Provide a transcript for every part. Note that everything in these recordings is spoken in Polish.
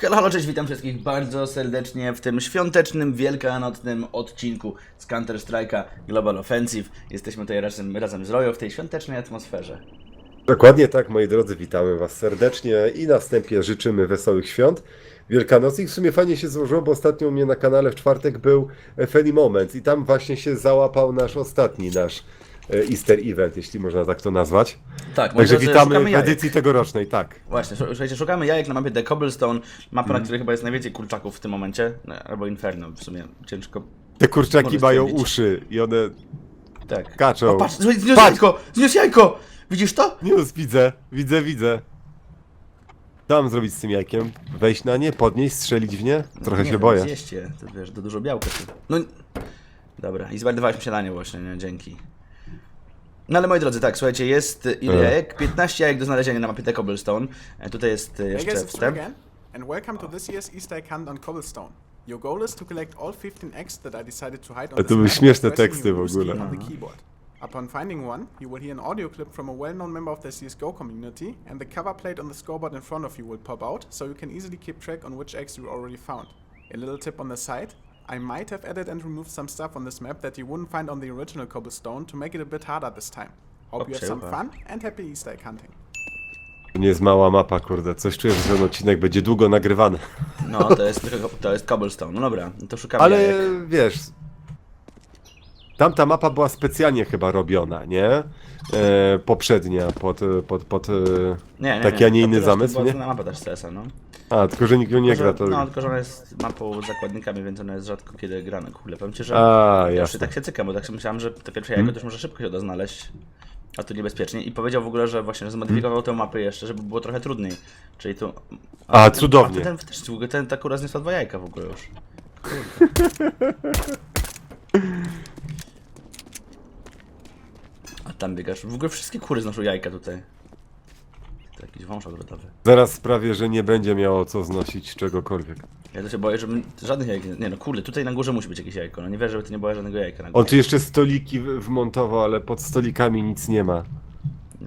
Halo, halo, cześć, witam wszystkich bardzo serdecznie w tym świątecznym, wielkanocnym odcinku z Counter-Strike'a Global Offensive. Jesteśmy tutaj razem, razem z Rojo w tej świątecznej atmosferze. Dokładnie tak, moi drodzy, witamy Was serdecznie i na wstępie życzymy wesołych świąt. Wielkanoc i w sumie fajnie się złożyło, bo ostatnio u mnie na kanale w czwartek był Funny Moment i tam właśnie się załapał nasz ostatni, nasz Easter Event, jeśli można tak to nazwać. Tak, Także witamy szukamy w jajek. edycji tegorocznej, tak. Właśnie, słu- słuchajcie, szukamy jajek na mapie The Cobblestone, mapa, Mhm. na której chyba jest najwięcej kurczaków w tym momencie, no, albo Inferno, w sumie ciężko. Te kurczaki mają uszy i one... Tak. Kaczą. O, patrz, słuchaj, zniósł Patrz! jajko! Zniósł jajko! Widzisz to? News, widzę, widzę, widzę. Co mam zrobić z tym jajkiem? Wejść na nie, podnieść, strzelić w nie? Trochę nie, się wiem, boję. Zjeść je, to wiesz, to dużo białka. Tu. No, dobra, i zmarnowaliśmy śniadanie właśnie, nie, dzięki. No ale moi drodzy, tak, słuchajcie, jest y, ile E. jajek? 15 jajek do znalezienia na mapie The Cobblestone. E, Tutaj jest Hey jeszcze guys, it's Trey wstęp. again, and welcome to this year's Easter egg hunt on Cobblestone. Your goal is to collect all 15 eggs that I decided to hide on A to this były śmieszne pressing teksty your w ogóle. on the keyboard. Upon finding one, you will hear an audio clip from a well-known member of the CSGO community, and the cover plate on the scoreboard in front of you will pop out, so you can easily keep track on which eggs you already found. A little tip on the side, I might have added and removed some stuff on this map that you wouldn't find on the original Cobblestone to make it a bit harder this time. Hope you have some Obcięła. fun and happy Easter egg hunting. To nie jest mała mapa, kurde. Coś czuję, że ten odcinek będzie długo nagrywany. No, to jest, tylko- to jest Cobblestone. No dobra, no to szukamy Ale jajek. wiesz, tamta mapa była specjalnie chyba robiona, nie? E, poprzednia, pod, pod, pod... E, Nie, nie, taki, a nie to inny teraz zamysł, była nie? mapa też z CS-a, no. A, tylko że nikt ją nie gra, to... No, tylko że ona jest mapą z zakładnikami, więc ona jest rzadko kiedy grana. Kurde, powiem ci, że A, ja już jasne. tak się cykam, bo tak sobie myślałem, że te pierwsze jajko to już może szybko się uda znaleźć. A tu niebezpiecznie. I powiedział w ogóle, że właśnie że zmodyfikował tę mapę jeszcze, żeby było trochę trudniej. Czyli tu... A, ten- cudownie. A ten też, w ogóle ten ta kura zniosła dwa jajka w ogóle już. A tam biegasz. W ogóle wszystkie kury znoszą jajka tutaj. To jakiś wąż odwrotowy. Zaraz sprawię, że nie będzie miało co znosić czegokolwiek. Ja to się boję, żeby żadnych jajek nie... No kurde, tutaj na górze musi być jakieś jajko. No nie wierzę, żeby to nie było żadnego jajka na górze. On tu jeszcze stoliki w- wmontował, ale pod stolikami nic nie ma.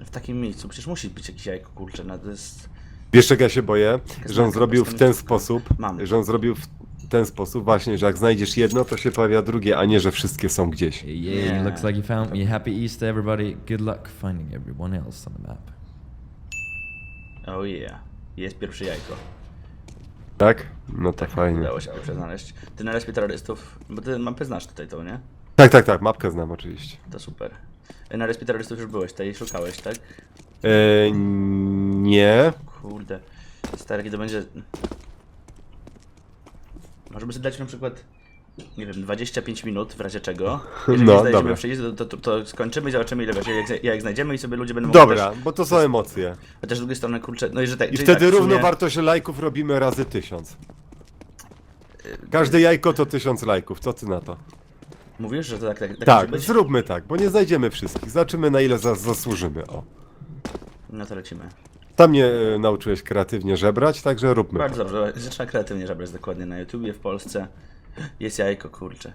W takim miejscu przecież musi być jakieś jajko, kurczę, no to jest... Wiesz czego ja się boję? Że on znaka, zrobił w ten sposób, Mam. że on zrobił w ten sposób właśnie, że jak znajdziesz jedno, to się pojawia drugie, a nie, że wszystkie są gdzieś. Yeah, Yeah. looks like you found me. Happy Easter, everybody. Good luck finding everyone else on the map. Oh yeah. Jest pierwsze jajko. Tak? No to fajnie. Udało się dobrze znaleźć. Ty na respie terrorystów, bo ty mapę znasz tutaj tą, nie? Tak, tak, tak, mapkę znam oczywiście. To super. Na respie terrorystów już byłeś, tutaj szukałeś, tak? E, nie. Kurde. Stary, kiedy będzie... Może by sobie dać na przykład, nie wiem, 25 minut w razie czego. Jeżeli No, znajdziemy dobra. przyjść, to, to, to, skończymy i zobaczymy ile wiesz, jak, jak znajdziemy i sobie ludzie będą Dobra, też... bo to są emocje. Chociaż z drugiej strony, kurczę, no i że tak... I wtedy tak, równo sumie- wartość lajków robimy razy tysiąc. Każde jajko to tysiąc lajków, co ty na to? Mówisz, że to tak, tak, tak, Tak, zróbmy tak, bo nie znajdziemy wszystkich. Zobaczymy na ile za, zasłużymy, o. No to lecimy. Tam mnie e, nauczyłeś kreatywnie żebrać, także róbmy. Bardzo dobrze, zaczyna kreatywnie żebrać dokładnie na YouTubie w Polsce. Jest jajko, kurczę.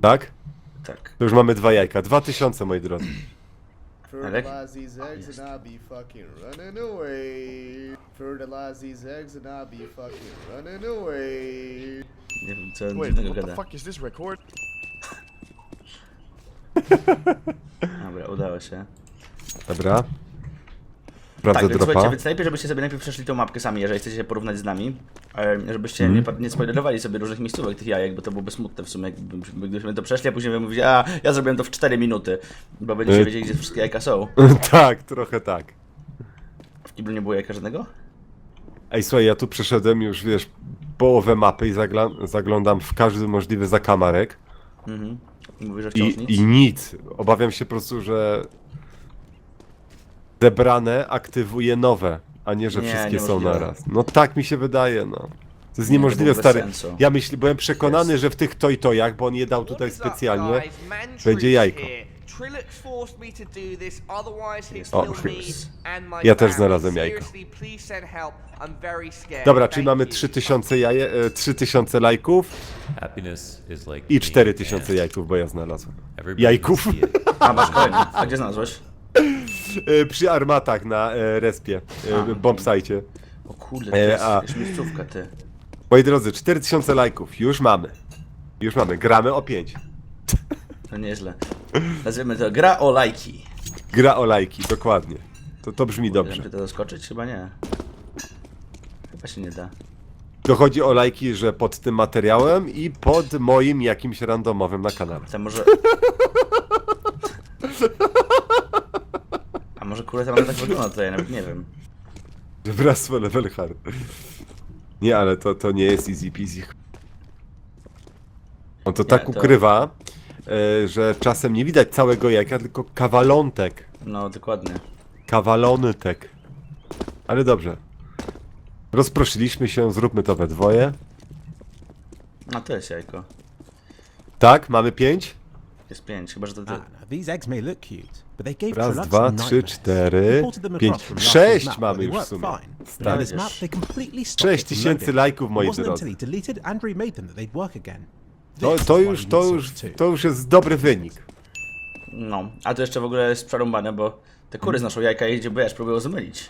Tak? Tak. To już mamy dwa jajka. Dwa tysiące, moi drodzy. Alek? Fertilize these eggs and I'll be fucking running away. Fertilize these eggs and I'll be fucking running away. Nie wiem, co on Wait, dziwnego what the gada. fuck is this record? Dobra, udało się. Dobra. Tak, Sprawdzę więc dropa. słuchajcie, więc najlepiej, żebyście sobie najpierw przeszli tą mapkę sami, jeżeli chcecie się porównać z nami. Żebyście nie, pa- nie spoilerowali sobie różnych miejscówek tych jajek, bo to byłoby smutne w sumie, jakby- gdybyśmy to przeszli, a później wy mówicie, a ja zrobiłem to w 4 minuty, bo będziecie E, wiedzieli, gdzie wszystkie jajka są. tak, trochę tak. W kiblu nie było jajka żadnego? Ej, słuchaj, ja tu przeszedłem już, wiesz, połowę mapy i zaglądam w każdy możliwy zakamarek. Mhm. Mówisz, że wciąż I, nic? I nic. Obawiam się po prostu, że zebrane aktywuje nowe, a nie, że Nie, wszystkie są niemożliwe. naraz. No tak mi się wydaje, no. To jest Nie, niemożliwe, to byłoby stary. sensu. Ja myśl, byłem przekonany, że w tych to i tojach, bo on je dał tutaj specjalnie, będzie jajko. O, Ja też znalazłem jajko. Dobra, czyli mamy you. 3000 jaje, e, 3000 lajków Happiness is like i being 4000 danced. jajków, bo ja znalazłem. Jajków? A, masz kolejny. A gdzie znalazłeś? E, Przy armatach na e, respie, e, bombsite. O kurde, to E, jest a- jakaś miejscówka, ty. Moi drodzy, 4000 lajków, już mamy. Już mamy, gramy o 5. To nieźle. Nazwiemy to gra o lajki. Gra o lajki, dokładnie. To, to brzmi Da dobrze. się to zaskoczyć? Chyba nie. Chyba się nie da. Dochodzi o lajki, że pod tym materiałem i pod moim jakimś randomowym na kanale. Tam może... A może kurde tam tak wygląda to ja nawet nie wiem. Bractwo level hard. Nie, ale to, to nie jest easy peasy. On to tak to- ukrywa, e, że czasem nie widać całego jajka, tylko kawalątek. No dokładnie. Kawalontek. Ale dobrze. Rozproszyliśmy się, zróbmy to we dwoje. A to jest jajko. Tak, mamy pięć. Jest pięć, chyba że to... to... These eggs may look cute, but they gave Raz, dwa, trzy, cztery, pięć. across from last Sześć mamy już w worked sumie. fine. Now Stary. this map, they completely stopped Sześć tysięcy lajków, moi drodzy. until he deleted and remade them that they'd work again. To, This to już, to już, Source 2. to już jest dobry wynik. No. A to jeszcze w ogóle jest przerąbane, bo te kury znoszą jajka i idzie, bo ja próbują zmylić.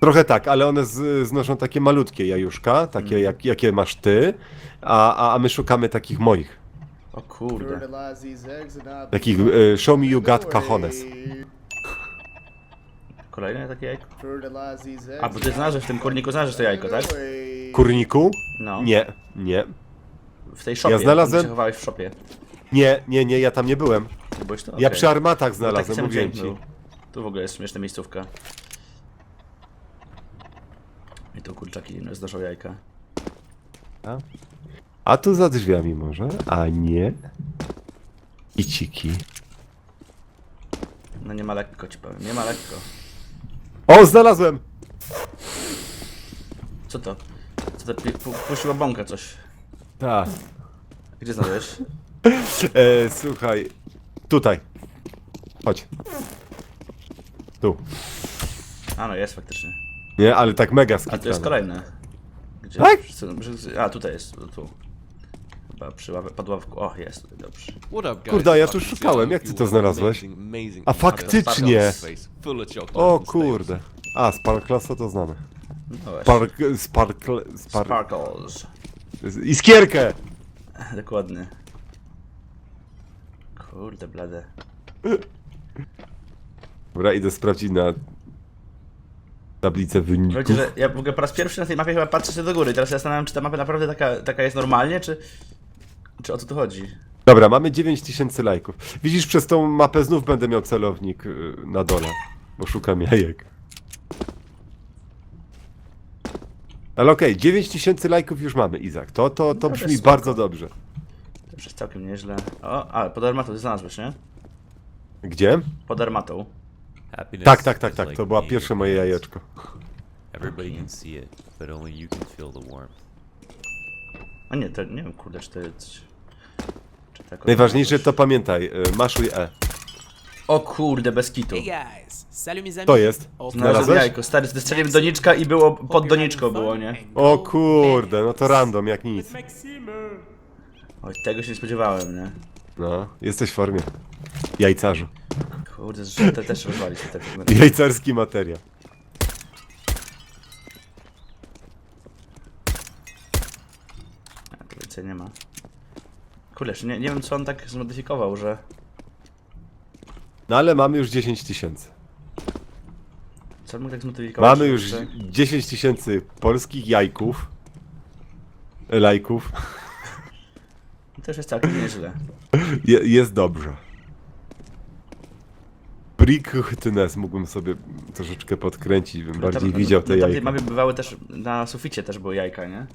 Trochę tak, ale one z, znoszą takie malutkie jajuszka, takie jak, jakie masz ty, a, a, a my szukamy takich moich. O kurde. Takich e, show me you got cajones. Kolejne takie jajko? A, bo ty znalazłeś w tym kurniku, znalazłeś to jajko, tak? Kurniku? No. Nie, nie. W tej szopie. Ja znalazłem- Się chowałeś w szopie. Nie, nie, nie, ja tam nie byłem. Byłeś to? Ja Okej. przy armatach No, znalazłem, mówiłem dźwięk ci. był. Tu w ogóle jest śmieszna miejscówka. I tu kurczaki znoszą jajka. A tu za drzwiami może? A nie. I ciki. No nie ma lekko ci powiem, nie ma lekko. O, znalazłem! Co to? Co to pi- pu- puściło bąka coś? Tak. Gdzie znalazłeś? E, słuchaj. Tutaj. Chodź. Tu. A no jest faktycznie. Nie, ale tak mega A tu jest kolejne. Gdzie? Tak? A tutaj jest, tu. Chyba przy pod ławką. O, jest tutaj, dobrze. Kurde, ja tu szukałem, jak ty to znalazłeś? A faktycznie! O kurde. A, Sparklasa to znamy. No właśnie. Spark... Sparkle... Spark... Sparkles. Iskierkę! Dokładnie. Kurde blade. Dobra, idę sprawdzić na tablicę wyników. Wiecie, że ja w ogóle po raz pierwszy na tej mapie chyba patrzę się do góry. Teraz się zastanawiam, czy ta mapa naprawdę taka, taka jest normalnie, czy... Czy o co tu chodzi? Dobra, mamy 9000 lajków. Widzisz, przez tą mapę znów będę miał celownik y, na dole, bo szukam jajek. Ale okej, 9000 lajków już mamy, Izak. To, to, to to brzmi jest bardzo dobrze. To już jest całkiem nieźle. O, a, pod armatą ty znalazłeś, nie? Gdzie? Pod armatą. Happiness Tak, tak, tak, is tak. like To było being pierwsze moje jajeczko. Everybody can see it, but only you can feel the warmth. A nie, to nie wiem, kurde, czy to jest... Tak Najważniejsze to pamiętaj, y, maszuj E. O kurde, bez kitu. Hey guys, salut mes amis. To jest. Znalazłem Znalazłeś? jajko, stary, strzeliłem doniczka i było, pod doniczką było, nie? O kurde, no to random jak nic. Oj, tego się nie spodziewałem, nie? No, jesteś w formie. Jajcarzu. Kurde, że te też rozwalić się tak. Jajcarski materiał. A, tu więcej nie ma. Kurde, jeszcze nie, nie wiem co on tak zmodyfikował, że... No ale mamy już 10 tysięcy. Co on mógł tak zmodyfikować? Mamy już że- 10 tysięcy polskich jajków. E, Lajków. To już jest całkiem nieźle. Je, jest dobrze. Brickhytnes mógłbym sobie troszeczkę podkręcić, bym bardziej Tam- widział te tam jajka. mapy bywały też, na suficie też były jajka, nie?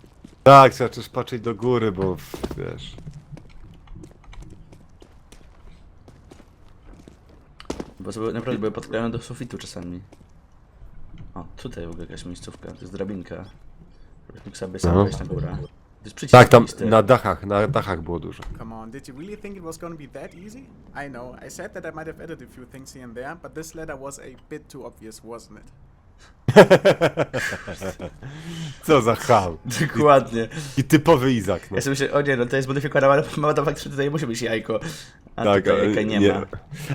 Tak, trzeba też patrzeć do góry, bo wiesz... Bo sobie naprawdę były podklejone do sufitu czasami. O, tutaj w ogóle jakaś miejscówka, to jest drabinka. Mógł sobie sam No. wejść na górę. To jest przycisk Tak, tam jakiś, ty. na dachach, na dachach było dużo. Come on, did you really think it was gonna be that easy? I know, I said that I might have added a few things here and there, but this letter was a bit too obvious, wasn't it? Co za chał. Dokładnie. I typowy Izak, no. Ja sobie myślę, o nie, no to jest modyfikowana, ale mama tam faktycznie tutaj musi być jajko. A Tak, tutaj ale jajka nie, ma.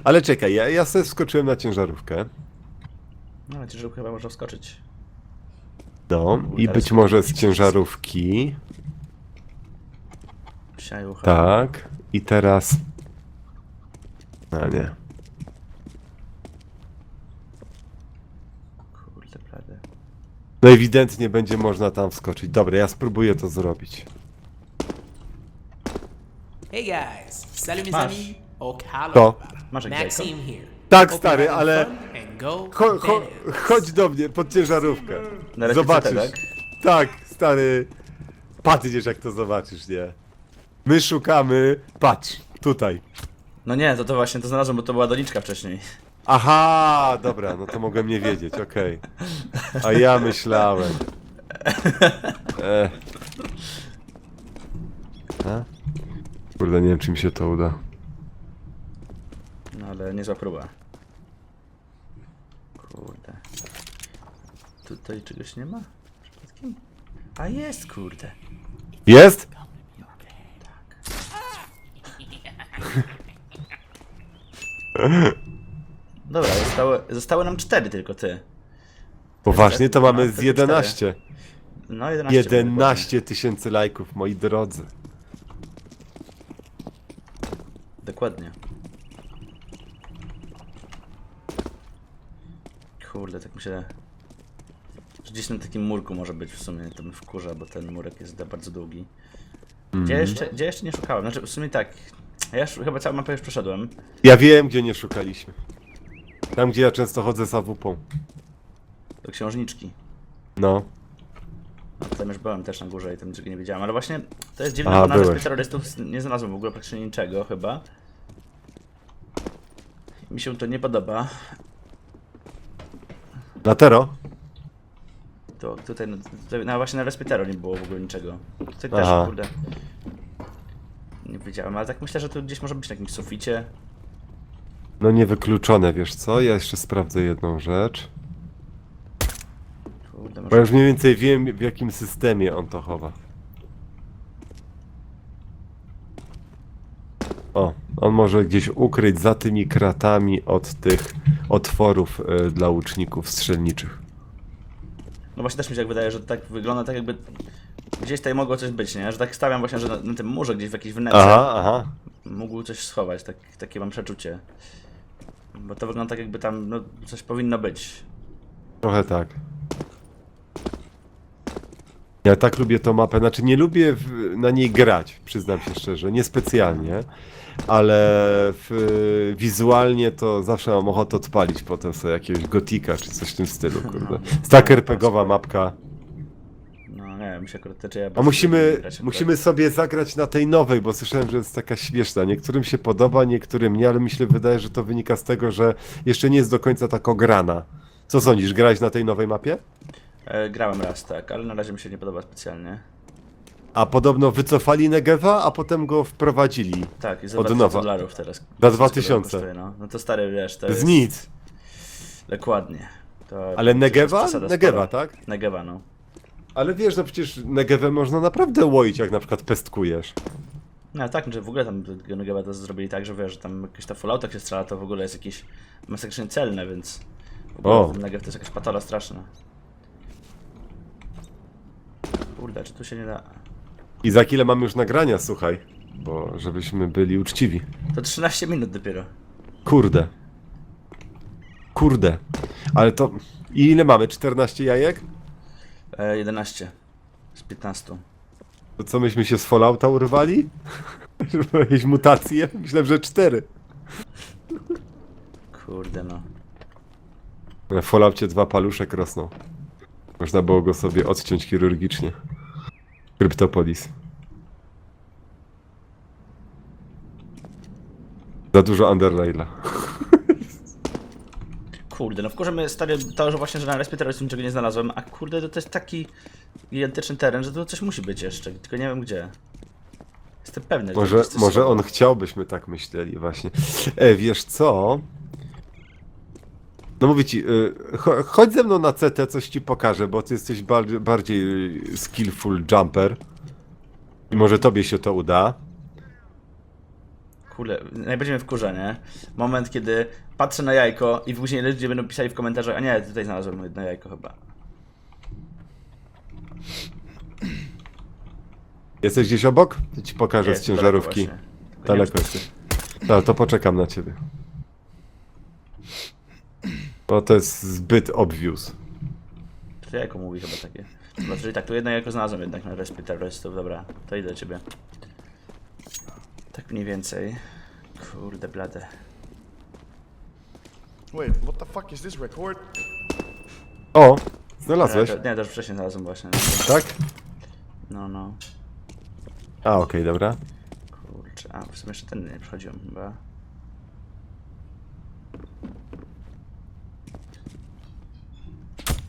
Ale czekaj, ja, ja sobie wskoczyłem na ciężarówkę. No, ale ciężarówkę chyba można wskoczyć. No, i być może z ciężarówki. Psiajucha. Tak. I teraz... A nie. Kurde, prawie. No ewidentnie będzie można tam wskoczyć. Dobra, ja spróbuję to zrobić. Hey guys, salut mes Masz. amis. To. Masz jak? Maxime here. Tak, Hope stary, you're having ale... fun and go Cho, cho, bananas. chodź do mnie pod ciężarówkę. Na Zobaczysz. tak? Tak, stary. Patrzysz jak to zobaczysz, nie? My szukamy. Patrz, tutaj. No nie, to to właśnie to znalazłem, bo to była doniczka wcześniej. Aha, dobra, no to mogłem nie wiedzieć, okej. A ja myślałem. E. A? Kurde, nie wiem, czy mi się to uda. No ale niezła próba. Kurde. Tutaj czegoś nie ma? Przypadkiem? A jest, kurde. Jest? Zostały, nam cztery tylko ty. Poważnie, to mamy z No, to 11. No 11. 11 tysięcy lajków, moi drodzy. Dokładnie. Kurde, tak myślę. Że gdzieś na takim murku może być w sumie, to mnie wkurza, bo ten murek jest za bardzo długi. Gdzie, jeszcze, gdzie jeszcze nie szukałem? Znaczy, w sumie tak. Ja już chyba całą mapę już przeszedłem. Ja wiem, gdzie nie szukaliśmy. Tam, gdzie ja często chodzę z AWP. Do księżniczki. No. No, tam już byłem też na górze i tam niczego nie wiedziałem, ale właśnie to jest dziwne, A, bo na byłeś. wyspie terrorystów nie znalazłem w ogóle praktycznie niczego chyba. Mi się to nie podoba. Na Tero? To tutaj, no, tutaj no właśnie na Respitero nie było w ogóle niczego. Tutaj też, Aha. kurde. Nie wiedziałem, ale tak myślę, że tu gdzieś może być na jakimś suficie. No niewykluczone, wiesz co? Ja jeszcze sprawdzę jedną rzecz. Kurde, Bo może... już mniej więcej wiem, w jakim systemie on to chowa. O, on może gdzieś ukryć za tymi kratami od tych otworów y, dla łuczników strzelniczych. No właśnie też mi się tak wydaje, że tak wygląda tak jakby... Gdzieś tutaj mogło coś być, nie? Że tak stawiam właśnie, że na, na tym murze gdzieś w jakiejś wnęce Aha, aha. mógł coś schować, tak, takie mam przeczucie. Bo to wygląda tak jakby tam, no, coś powinno być. Trochę tak. Ja tak lubię tą mapę, znaczy nie lubię w, na niej grać, przyznam się szczerze, niespecjalnie, ale w, wizualnie to zawsze mam ochotę odpalić potem sobie jakiegoś gotika czy coś w tym stylu, kurde. Tak RPGowa mapka. Mi się akurat A musimy, musimy sobie zagrać na tej nowej, bo słyszałem, że jest taka śmieszna. Niektórym się podoba, niektórym nie, ale mi się wydaje, że to wynika z tego, że jeszcze nie jest do końca tak ograna. Co sądzisz, grałeś na tej nowej mapie? E, grałem raz, tak, ale na razie mi się nie podoba specjalnie. A podobno wycofali Negewa, a potem go wprowadzili. Tak, i za Od 2000 nowa. dolarów teraz. Za Wszystko 2000. kosztuje, No. no to stary, wiesz, to Z jest... nic. Dokładnie. To, Ale to Negewa? przesada Negewa, spora. tak? Negewa, no. Ale wiesz, no przecież Negewę można naprawdę łoić, jak na przykład pestkujesz. No tak, że w ogóle tam tego Negewa to zrobili tak, że wiesz, że tam jakieś ta Falloutach się strzela, to w ogóle jest jakieś masakrycznie celne, więc... W ogóle O. ten Negev to jest jakaś patola straszna. Kurde, czy tu się nie da... I za chwilę mamy już nagrania, słuchaj. Bo żebyśmy byli uczciwi. To 13 minut dopiero. Kurde. Kurde. Ale to... I ile mamy? 14 jajek? E, 11 z 15. To co, myśmy się z Fallouta urwali? Żeby jakieś mutacje? Myślałem, że 4. Kurde no. W Falloutie dwa paluszek rosną. Można było go sobie odciąć chirurgicznie. Kryptopolis. Za dużo Underraila. Kurde, no wkurzę mnie stary to, że właśnie, że na respie terrorystu niczego nie znalazłem, a kurde, to, jest taki gigantyczny teren, że tu coś musi być jeszcze, tylko nie wiem gdzie. Jestem pewny, że Może, coś może on chciał, byśmy tak myśleli właśnie. E, wiesz co? No mówię ci, y, cho- chodź ze mną na CT, coś ci pokażę, bo ty jesteś bardziej, skillful jumper. I może tobie się to uda. Kurde, najbardziej mnie wkurza, nie? Moment, kiedy patrzę na jajko i później ludzie będą pisali w komentarzach, a nie, tutaj znalazłem jedno jajko chyba. Jesteś gdzieś obok? To ci pokażę Jest, z ciężarówki. daleko właśnie. Daleko jesteś. No, to poczekam na ciebie. Bo to jest zbyt obvious. To jako mówi chyba takie. Dobra, czyli tak, tu jednak jako znalazłem jednak na respie terrorystów, dobra, to idę do ciebie. Tak mniej więcej. Kurde blade. Wait, what the fuck is this record? O! Nie, Znalazłeś, to, nie, to już wcześniej znalazłem właśnie. tak? No, no. A, okej, dobra. Kurczę, a w sumie jeszcze ten nie przechodziłem chyba.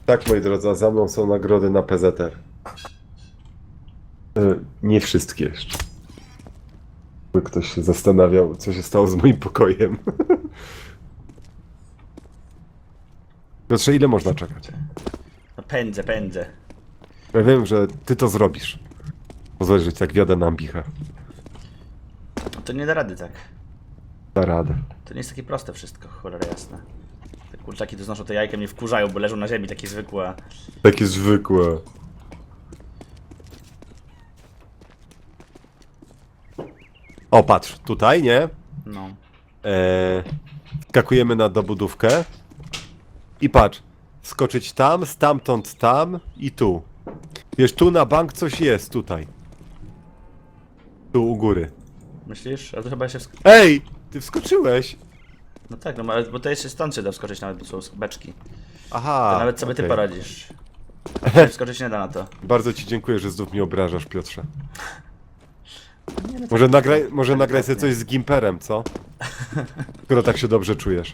Tak, moi drodzy, a za mną są nagrody na PZR. E, nie wszystkie jeszcze. By ktoś się zastanawiał, co się stało z moim pokojem. Piotrze, ile można czekać? No pędzę, pędzę. Ja wiem, że ty to zrobisz. Pozwól, że ci tak wiodę na ambichę. To nie da rady tak. Da radę. To nie jest takie proste wszystko, cholera jasna. Te kurczaki tu znoszą te jajka mnie wkurzają, bo leżą na ziemi takie zwykłe. Takie zwykłe. O, patrz, tutaj, nie? No. Eee, skakujemy na dobudówkę. I patrz, skoczyć tam, stamtąd tam i tu. Wiesz, tu na bank coś jest, tutaj. Tu u góry. Myślisz? Ale to chyba się wsk- Ej! Ty wskoczyłeś! No tak, no ale bo to jeszcze stąd się da wskoczyć nawet, bo są beczki. Aha. To nawet sobie ty okej. poradzisz. Wskoczyć nie da na to. Bardzo ci dziękuję, że znów mnie obrażasz, Piotrze. Może nagraj, może nagraj sobie coś z Gimperem, co? Skoro tak się dobrze czujesz.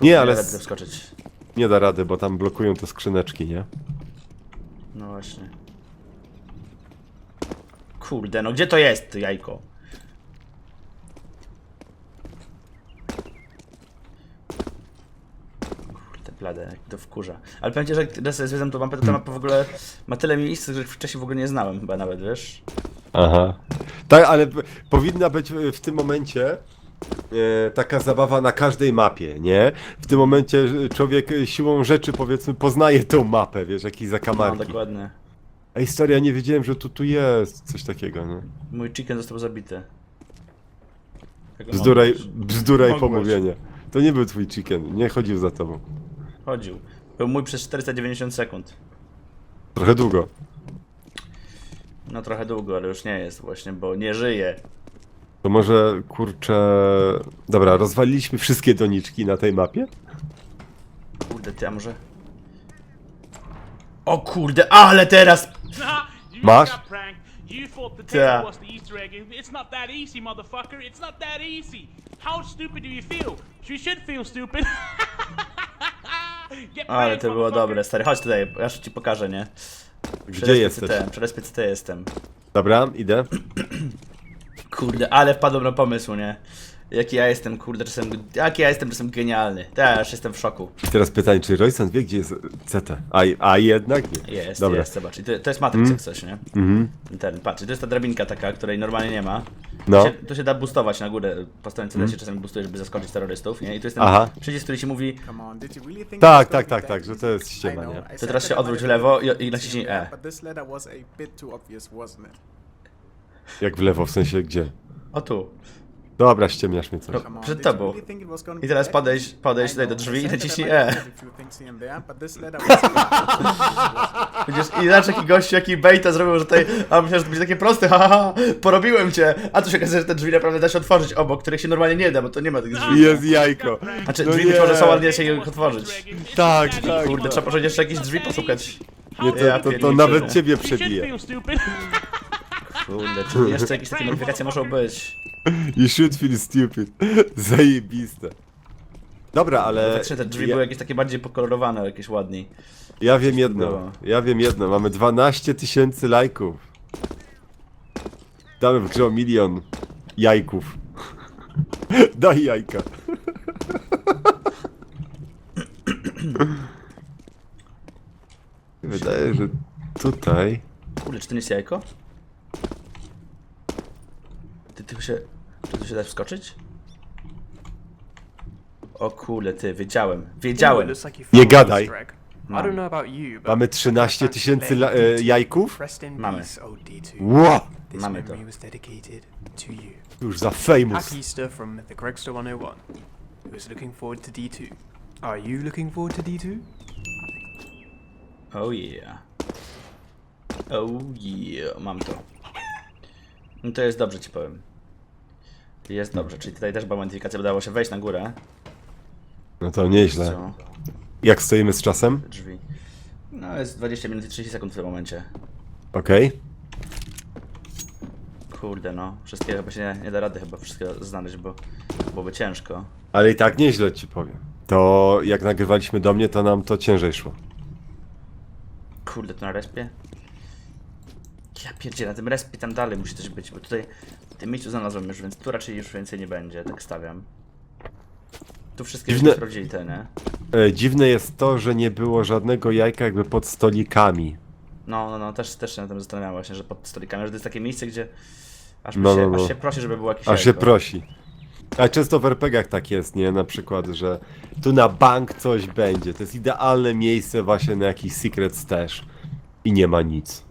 Nie, ale Nie da s- wskoczyć. nie da rady, bo tam blokują te skrzyneczki, nie? No właśnie. Kurde, no gdzie to jest, to jajko? Kurde, blade, jak to wkurza. Ale ci, że teraz sobie zwiedzam tą mapę, to ta mapa w ogóle ma tyle miejsc, których wcześniej w ogóle nie znałem chyba nawet, wiesz? Aha. Tak, ale powinna być e, w tym momencie e, taka zabawa na każdej mapie, nie? W tym momencie e, człowiek e, siłą rzeczy, powiedzmy, poznaje tą mapę, wiesz, jakieś No, zakamarki. dokładnie. Ej, historia, nie wiedziałem, że tu, tu jest coś takiego, nie? Mój chicken został zabity. Tego Bzdura, i- mogłeś. bzdura i Mogłeś. pomówienie. To nie był twój chicken, nie chodził za tobą. Chodził. Był mój przez 490 sekund. Trochę długo. No trochę długo, ale już nie jest właśnie, bo nie żyje. To może, kurczę... Dobra, rozwaliliśmy wszystkie doniczki na tej mapie? Kurde, ty, a może... O kurde, ale teraz... Masz? You thought the tail was the Easter egg. It's not that easy, motherfucker. It's not that easy. How stupid do you feel? You should feel stupid. Get Ale to było dobre, stary, chodź tutaj, ja ci pokażę, nie? Gdzie jesteś? Przed SPCT jestem. Dobra, idę. Kurde, ale wpadłem na pomysł, nie? Jaki ja jestem, kurde, czasem... Jaki ja jestem czasem genialny. Też jestem w szoku. I teraz pytanie, czy Royson wie, gdzie jest CT? A, a jednak nie. Jest, Dobra. jest, zobacz. I to, to jest Matrix jak coś, nie? Mhm. Ten, patrz, i to jest ta drabinka taka, której normalnie nie ma. No. Tu, się, tu się da boostować na górę, po stronie CD się czasami boostuje, żeby zaskoczyć terrorystów, nie? I tu jest ten Aha. przycisk, który ci mówi, Tak, tak, tak, tak, że to jest ściema, nie? To teraz się odwróć w lewo i, i naciśnij E. But this letter was a bit too obvious, wasn't it? Jak w lewo, w sensie gdzie? O tu. Dobra, ściemniasz mnie coś. No, przed tobą. I teraz podejdź I tutaj do drzwi i naciśnij E. Widzisz, i zobacz jaki gościu, jaki baita zrobił, że tutaj, a myślałem, że to będzie takie proste, ha, ha, ha, porobiłem cię, a tu się okazuje, że te drzwi naprawdę da się otworzyć obok, których się normalnie nie da, bo to nie ma tych drzwi. Jest jajko. Znaczy, No drzwi nie. być może są, ale nie da się ich otworzyć. Tak, tak. Kurde, trzeba może jeszcze jakieś drzwi poszukać. Nie, to, Ja to, to pierniczę. nawet ciebie przebije. Kurde, czy jeszcze jakieś takie modyfikacje muszą być? You should feel stupid. Zajebiste. Dobra, ale Faktycznie te drzwi ja, były jakieś takie bardziej pokolorowane, jakieś ładniej. ja wiem jedno. Ja wiem jedno. Mamy 12 tysięcy lajków. Damy w grze o milion jajków. Daj jajka. Wydaje, że tutaj. Kurde, czy to nie jest jajko? Ty, ty się... Czy tu się da wskoczyć? O kurde, ty, wiedziałem, wiedziałem. Nie gadaj. No. But Mamy 13 tysięcy la- e, jajków? Mamy. peace, old D2. Ło! Mamy to. Już za famous. Happy Easter from the Gregster 101, who is looking forward to D2. Are you looking forward to D2? Oh yeah. Oh yeah, mam to. No to jest dobrze ci powiem. Jest dobrze, czyli tutaj też była modyfikacja, bo dało się wejść na górę. No to nieźle. Co? Jak stoimy z czasem? Drzwi. No jest 20 minut i 30 sekund w tym momencie. Okej. Kurde no, wszystkiego chyba się nie, nie da rady chyba wszystkiego znaleźć, bo byłoby ciężko. Ale i tak nieźle ci powiem. To jak nagrywaliśmy do mnie, to nam to ciężej szło. Kurde, tu na respie? Ja pierdzie, na tym respie tam dalej musi coś być, bo tutaj w tym miejscu znalazłem już, więc tu raczej już więcej nie będzie, tak stawiam. Tu wszystkie Dziwne- już sprawdzili te, nie? E, dziwne jest to, że nie było żadnego jajka jakby pod stolikami. No, no, no, też, też się na tym zastanawiałem właśnie, że pod stolikami, że to jest takie miejsce, gdzie aż, No, się, no, no. aż się prosi, żeby było jakieś Aż się jajko. prosi. A często w RPGach tak jest, nie? Na przykład, że tu na bank coś będzie. To jest idealne miejsce właśnie na jakiś secret stash. I nie ma nic.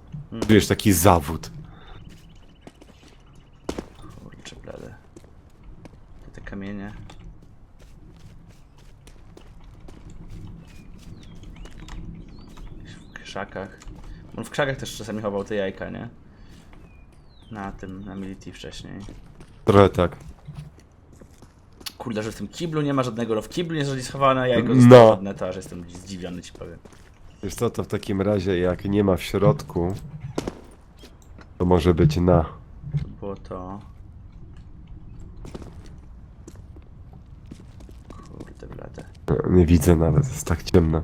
Czujesz taki zawód. Kurczę, blade. Tu te kamienie. W krzakach. On w krzakach też czasami chował te jajka, nie? Na tym, na Mility wcześniej. Trochę tak. Kurde, że w tym kiblu nie ma żadnego, no w kiblu nie jest schowane jajko, No. zostało żadne, to aż jestem zdziwiony ci powiem. Wiesz co, to w takim razie jak nie ma w środku, to może być na. To było to. Kurde, blade. Nie widzę nawet, jest tak ciemno.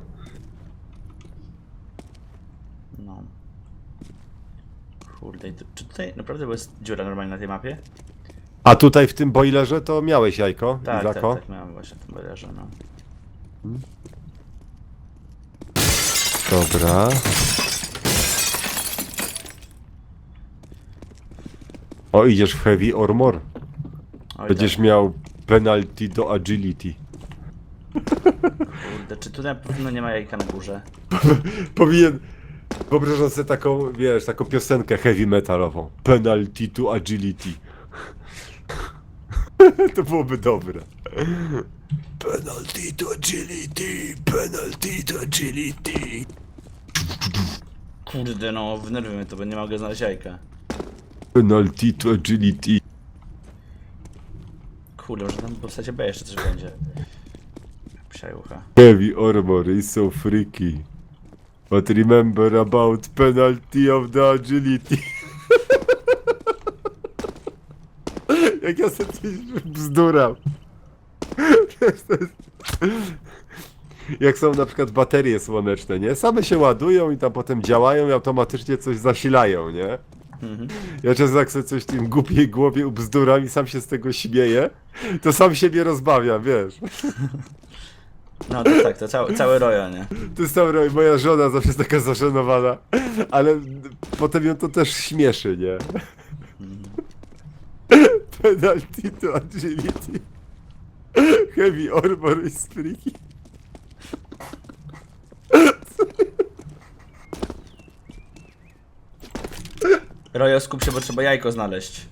No. Kurde, czy tutaj naprawdę jest dziura normalnie na tej mapie? A tutaj w tym boilerze to miałeś jajko, Tak, tak, Izako? tak, miałem właśnie w tym balerze, no. Dobra. O, idziesz w heavy armor. Oj, Będziesz tak, miał penalty do agility. kurde, czy tutaj na pewno nie ma jajka na górze? Powinien... Wyobrażam sobie taką, wiesz, taką piosenkę heavy metalową. Penalty to agility. to byłoby dobre. Penalty to agility, penalty to agility. Kurde, no, wnerwy mnie to, bo nie mogę znaleźć jajka. Penalty to agility. Kurde, może tam w postaci B jeszcze coś będzie. Psiajucha. Heavy armor is so freaky. But remember about penalty of the agility. Jak ja sobie coś bzduram. Jak są na przykład baterie słoneczne, nie? Same się ładują i tam potem działają i automatycznie coś zasilają, nie? Ja często jak sobie coś w tym głupiej głowie ubzduram i sam się z tego śmieję, to sam siebie rozbawiam, wiesz? No to tak, to cały, cały rojo, nie? To jest dobra, moja żona zawsze jest taka zażenowana, ale potem ją to też śmieszy, nie? Penalty to agility. Heavy armor is freaky. Rojo, skup się, bo trzeba jajko znaleźć.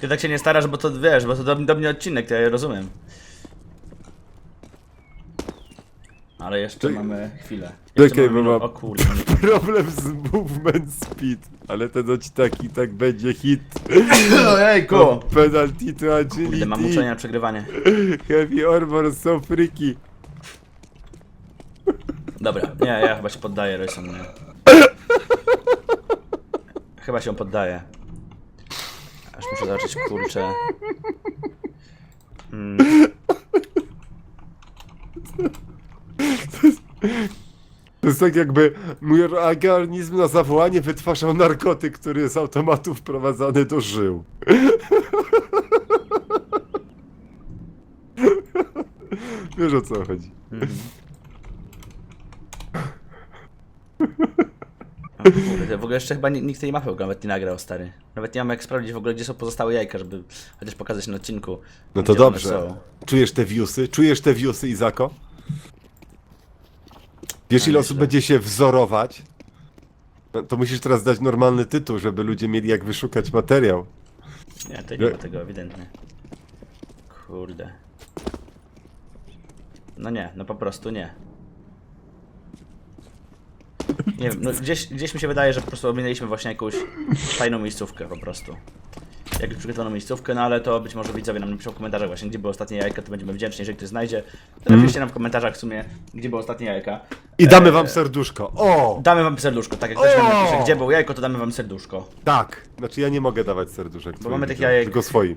Ty tak się nie starasz, bo to wiesz, bo to do, do mnie odcinek, to ja rozumiem. Ale jeszcze Czekaj. mamy chwilę. Jeszcze Czekaj, mamy bo mam- O kurde, Problem z movement speed, ale ten odcinek i tak będzie hit. Ojejku! Penalty to. Kurde, mam uczenie na przegrywanie. Heavy armor so freaky. Dobra, nie, ja chyba się poddaję, Royson, nie. Chyba się poddaję. Aż muszę zobaczyć, kurczę. Mm, To jest tak jakby mój organizm na zawołanie wytwarzał narkotyk, który jest z automatu wprowadzany do żył. Wiesz o co chodzi. o kurde, w ogóle jeszcze chyba ni- nikt tej mapy nawet nie nagrał, stary. Nawet nie mam jak sprawdzić w ogóle, gdzie są pozostałe jajka, żeby chociaż pokazać na odcinku. No to gdzie one dobrze. są. Czujesz te wiusy? Czujesz te wiusy, Izako? Wiesz ile osób będzie się wzorować? No, To musisz teraz dać normalny tytuł, żeby ludzie mieli jak wyszukać materiał. Nie, to nie ma tego ewidentnie. Kurde. No nie, no po prostu nie. Nie wiem, no gdzieś, gdzieś mi się wydaje, że po prostu ominęliśmy właśnie jakąś fajną miejscówkę po prostu. Jakąś przygotowaną miejscówkę, no ale to być może widzowie nam napiszą w komentarzach właśnie, gdzie było ostatnie jajka, to będziemy wdzięczni, jeżeli ktoś znajdzie. To napiszcie nam w komentarzach w sumie, gdzie było ostatnie jajka. I damy E, wam serduszko. O! Damy wam serduszko, tak jak ktoś nam O! napisze, gdzie było jajko, to damy wam serduszko. Tak. Znaczy ja nie mogę dawać serduszek. twoim mamy tych widzom, jajek- Tylko swoim.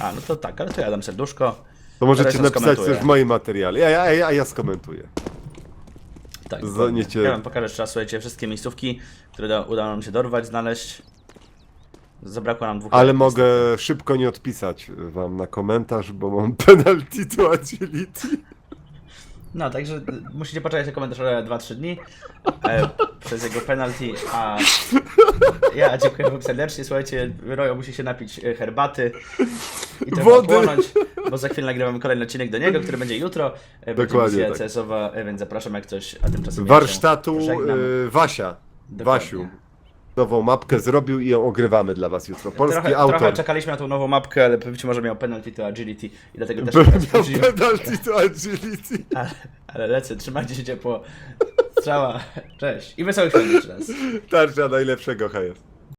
A, no to tak, ale to ja dam serduszko. To możecie Resztę napisać skomentuję. coś w moim materiale. Ja, ja, ja, ja skomentuję. Tak, Ja wam pokażę jeszcze raz, słuchajcie, wszystkie miejscówki, które da, udało nam się dorwać, znaleźć. Zabrakło nam dwóch Ale mogę szybko nie odpisać wam na komentarz, bo mam penalty to agility. No, także musicie poczekać na komentarz o 2-3 dni e, przez jego penalty, a ja dziękuję wam serdecznie, słuchajcie, Rojo musi się napić e, herbaty i trochę Wody. płonąć, bo za chwilę nagrywamy kolejny odcinek do niego, który będzie jutro, e, będzie Dokładnie misja tak. CS-owa, e, więc zapraszam jak coś, a tymczasem ja Warsztatu się żegnam. y, Wasia. Dokładnie. Wasiu. Nową mapkę zrobił i ją ogrywamy dla was jutro. Polski trochę, autor. trochę czekaliśmy na tą nową mapkę, ale być może miał penalty to agility i dlatego też Miał teraz wróciłem. penalty to agility. ale, ale lecę, trzymajcie się ciepło. Strzała, cześć i wesołych świąt jeszcze raz. Tarcza najlepszego HS.